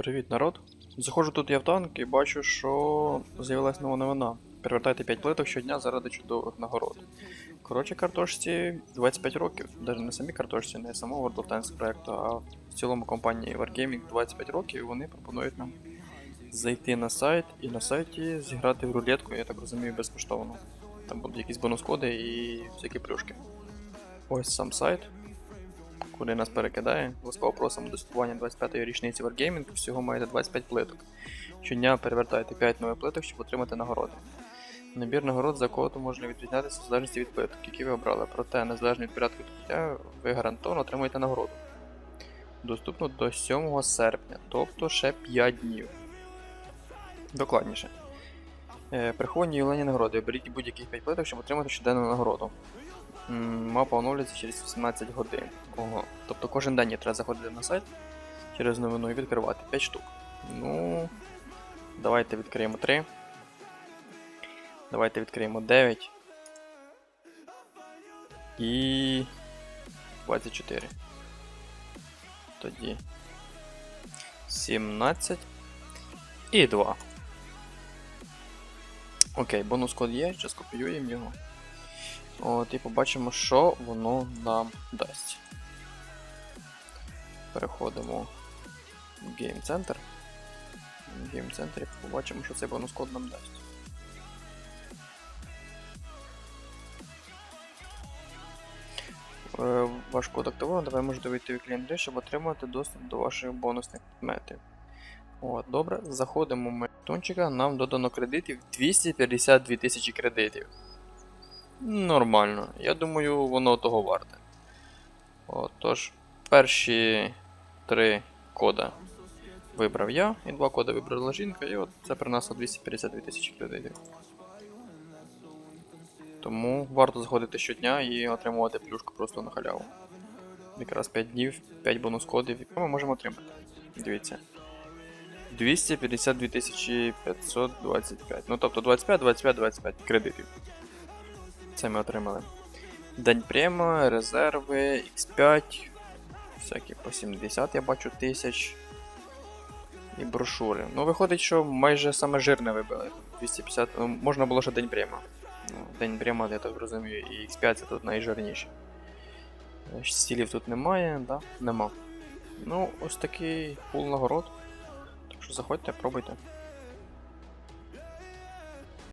Привіт, народ. Заходжу тут я в танк і бачу, що з'явилась нова новина. Перевертайте 5 плиток щодня заради чудових нагород. Коротше, картошці 25 років. Навіть не самі картошці, не самого World of Tanks проекту, а в цілому компанії Wargaming 25 років і вони пропонують нам зайти на сайт і на сайті зіграти в рулетку, я так розумію, безкоштовно. Там будуть якісь бонус-коди і всякі плюшки. Ось сам сайт куди нас перекидає. Ласкаво просимо до святкування 25-ї річниці Wargaming, всього маєте 25 плиток. Щодня перевертайте 5 нових плиток, щоб отримати нагороди. Набір нагород за кодом може відрізнятися в залежності від плиток, які ви обрали, проте незалежно від порядку відкриття, ви гарантовано отримаєте нагороду. Доступно до 7 серпня, тобто ще 5 днів. Докладніше. Е, Приховані ювілейні нагороди. Беріть будь-яких 5 плиток, щоб отримати щоденну нагороду. Мапа оновлюється через 18 годин. Ого. Тобто кожен день я треба заходити на сайт через новину і відкривати 5 штук. Ну. Давайте відкриємо 3. Давайте відкриємо 9. І. 24. Тоді. 17. І 2. Окей, бонус код є, зараз копіюємо його. От, і побачимо, що воно нам дасть. Переходимо в Game Center. В Game Center побачимо, що цей бонус код нам дасть. Е, Ваш код активовано, давай можете вийти в клієнт щоб отримати доступ до ваших бонусних предметів. От, добре, заходимо в тончика, нам додано кредитів 252 тисячі кредитів. Нормально. Я думаю, воно того варте. Отож, перші три кода вибрав я, і два кода вибрала жінка, і от це принесло 252 тисячі кредитів. Тому варто заходити щодня і отримувати плюшку просто на халяву. Якраз 5 днів, 5 бонус кодів, і ми можемо отримати. Дивіться. 252 525. Ну тобто 25, 25, 25 кредитів. Це ми отримали. День према, резерви, X5, всякі по 70, я бачу тисяч. І брошури. Ну, виходить, що майже саме жирне вибили. 250. Ну, можна було ще день према. Ну, день према, я так розумію, і X5 це тут найжирніше. Е, Стілів тут немає, да? Нема. Ну, ось такий пул нагород. Так що заходьте, пробуйте.